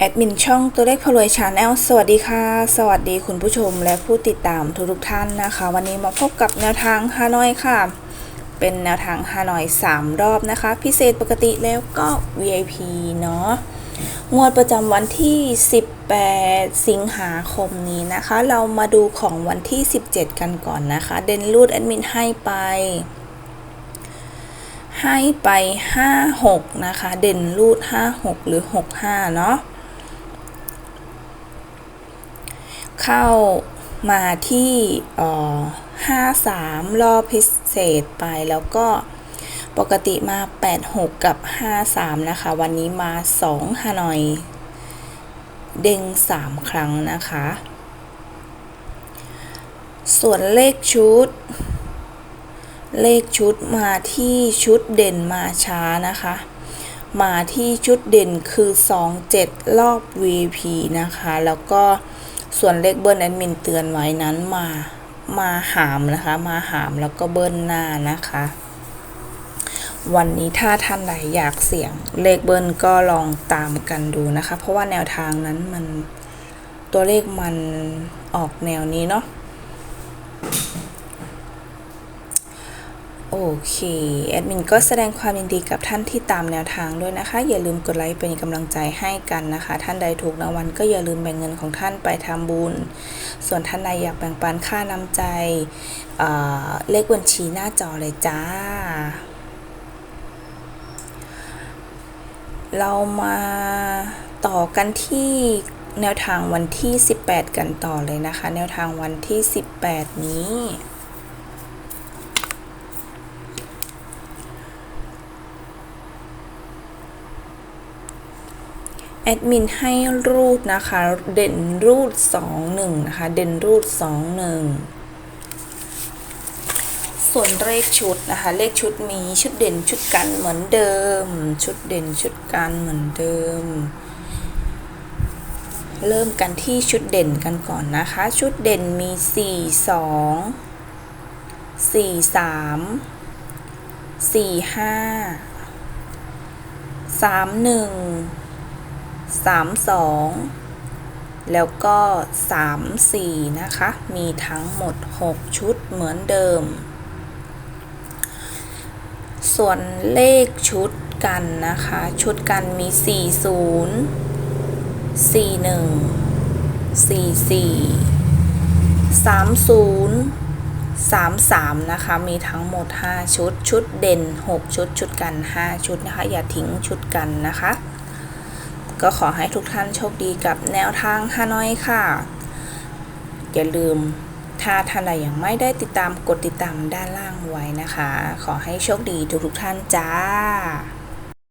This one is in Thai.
แอดมินช่องตัวเลขพลวยชาแนลสวัสดีค่ะ สวัสดีคุณผู้ชมและผู้ติดตามทุกๆท่านนะคะ วันนี้มาพบกับแนวทางฮานอยค่ะ เป็นแนวทางฮานอย 3 รอบนะคะ พิเศษปกติแล้วก็ VIP เนาะงวดประจำวันที่ 18 สิงหาคมนี้นะคะ เรามาดูของวันที่ 17 กันก่อนนะคะ เดนรูดแอดมินให้ไปให้ไป 56 นะคะ เด่นรูด 56 หรือ 65 เนาะ เข้ามาที่53รอบพิเศษไปแล้วก็ปกติมา 86 กับ 53 นะคะ วันนี้มา 2ฮานอย เด้ง 3 ครั้งนะคะ ส่วนเลขชุด เลขชุดมาที่ชุดเด่นมาช้านะคะ มาที่ชุดเด่นคือ 27 รอบ VP นะคะ แล้วก็ ส่วนเลขเบิ้ลแอดมินเตือนไว้นั้นมามาหามนะคะ มาหามแล้วก็เบิ้ลหน้านะคะ วันนี้ถ้าท่านใดอยากเสี่ยงเลขเบิ้ลก็ลองตามกันดูนะคะ เพราะว่าแนวทางนั้นมันตัวเลขมันออกแนวนี้เนาะ โอเคแอดมินก็แสดงความยินดีกับท่านที่ตามแนวทางด้วยนะคะ อย่าลืมกดไลค์เป็นกำลังใจให้กันนะคะ ท่านใดถูกรางวัลก็อย่าลืมแบ่งเงินของท่านไปทำบุญ ส่วนท่านใดอยากแบ่งปันค่าน้ำใจเเลขบัญชีหน้าจอเลยจ้า เรามาต่อกันที่แนวทางวันที่ 18 กันต่อเลยนะคะ แนวทางวันที่ 18 นี้ แอดมินให้รูดนะคะ เด่นรูด 21 นะคะ เด่นรูด 21 ส่วนเลขชุดนะคะ เลขชุดมีชุดเด่นชุดกันเหมือนเดิม ชุดเด่นชุดกันเหมือนเดิม เริ่มกันที่ชุดเด่นกันก่อนนะคะ ชุดเด่นมี 4 2 4 3 4 5 3 1 สามสองแล้วก็สามสี่นะคะ มีทั้งหมด 6 ชุดเหมือนเดิม ส่วนเลขชุดกันนะคะ ชุดกันมี 40 41 44 30 33 นะคะ มีทั้งหมด 5 ชุด ชุดเด่น 6 ชุด ชุดกัน 5 ชุดนะคะ อย่าทิ้งชุดกันนะคะ ก็ขอให้ทุกท่านโชคดีกับแนวทางฮานอยค่ะ อย่าลืมถ้าท่านใดยังไม่ได้ติดตามกดติดตามด้านล่างไว้นะคะ ขอให้โชคดีทุกๆท่านจ้า